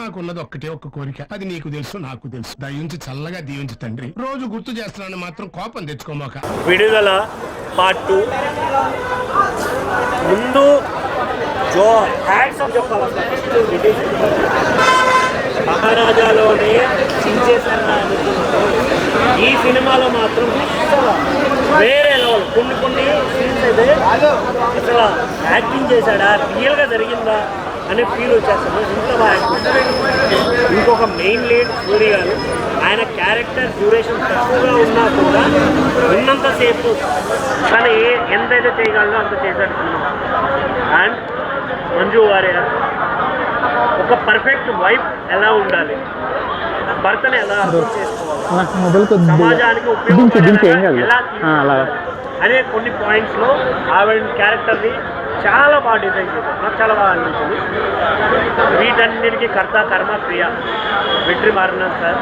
నాకున్నది ఒక్కటే ఒక్క కోరిక. అది నీకు తెలుసు నాకు తెలుసు. దయించి చల్లగా దీవించు తండ్రి. రోజు గుర్తు చేస్తున్నాను మాత్రం కోపం తెచ్చుకోమాక. విడుదల పార్ట్ టూ ముందు జో హ్యాట్స్ ఆఫ్ చెప్పాలి. మహారాజాలోనే ఈ సినిమాలో మాత్రం వేరే లెవెల్ కొన్ని కొన్ని సీన్స్ అయితే అసలు యాక్టింగ్ చేశాడా? రియల్గా జరిగిందా? అనే ఫీల్ వచ్చేస్తుంది. ఇంత బాగా ఇంకొక మెయిన్ లీడ్ సూర్య గారు ఆయన క్యారెక్టర్ డ్యూరేషన్ తక్కువగా ఉన్నా కూడా ఉన్నంతసేపు తను ఏ ఎంతైతే చేయగలదో అంత చేశాడు అండ్ మంజు వారియర్ ఒక పర్ఫెక్ట్ వైఫ్ ఎలా ఉండాలి? భర్తను ఎలా అర్థం చేసుకోవాలి? సమాజానికి కాదు. ఎలా అనే కొన్ని పాయింట్స్లో ఆవిడ క్యారెక్టర్ని చాలా బాగా డిజైన్ చేశారు. నాకు చాలా బాగా అనిపించింది. వీటన్నిటికీ కర్త కర్మ క్రియ. విట్రి మారినారు సార్.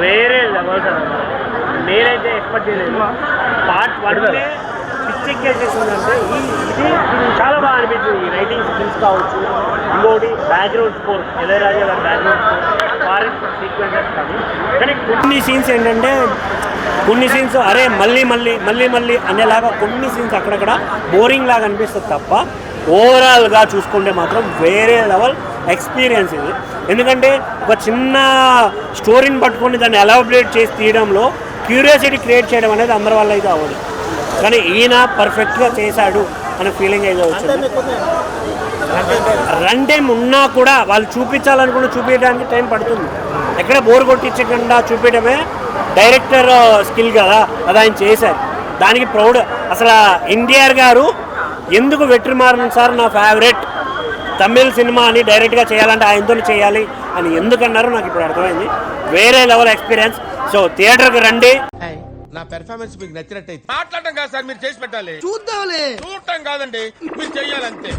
వేరే లెవెల్ సార్. నేనైతే ఎక్స్పెక్ట్ చేయలేదు. పార్ట్ వన్నే పిచ్చెక్కేసేసిందంటే ఈ ఇది చాలా బాగా అనిపించింది. ఈ రైటింగ్ స్కిల్స్ కావచ్చు ఇంకోటి బ్యాక్గ్రౌండ్ స్కోర్ ఇళయరాజా గారి బ్యాక్గ్రౌండ్ స్కోర్ ఫారెస్ట్ సీక్వెన్సెస్ కానీ కొన్ని సీన్స్ ఏంటంటే కొన్ని సీన్స్ అరే మళ్ళీ మళ్ళీ మళ్ళీ మళ్ళీ అనేలాగా కొన్ని సీన్స్ అక్కడక్కడ బోరింగ్ లాగా అనిపిస్తుంది తప్ప ఓవరాల్గా చూసుకుంటే మాత్రం వేరే లెవెల్ ఎక్స్పీరియన్స్ ఇది. ఎందుకంటే ఒక చిన్న స్టోరీని పట్టుకొని దాన్ని ఎలాబరేట్ చేసి తీయడంలో క్యూరియాసిటీ క్రియేట్ చేయడం అనేది అందరి వల్ల అయితే అవ్వదు. కానీ ఈయన పర్ఫెక్ట్గా చేశాడు అనే ఫీలింగ్ అయితే వచ్చింది. రన్ టైం ఉన్నా కూడా వాళ్ళు చూపించాలనుకున్న చూపించడానికి టైం పడుతుంది. ఎక్కడ బోర్ కొట్టించకుండా చూపించడమే డైరెక్టర్ స్కిల్ కదా అది ఆయన చేశారు. దానికి ప్రౌడ్. అసలు ఎన్టీఆర్ గారు ఎందుకు వెట్రిమారన్ సార్ నా ఫేవరెట్ తమిళ్ సినిమా అని డైరెక్ట్గా చేయాలంటే ఆయనతో చేయాలి అని ఎందుకన్నారో నాకు ఇప్పుడు అర్థమైంది. వేరే లెవెల్ ఎక్స్పీరియన్స్ సో థియేటర్కి రండి. నా పెర్ఫార్మెన్స్ మీకు నచ్చినట్టయితే. మాట్లాడటం కాదు సార్ మీరు చేసి పెట్టాలి. చూద్దాంలే. చూడటం కాదండి మీరు చెయ్యాలంతే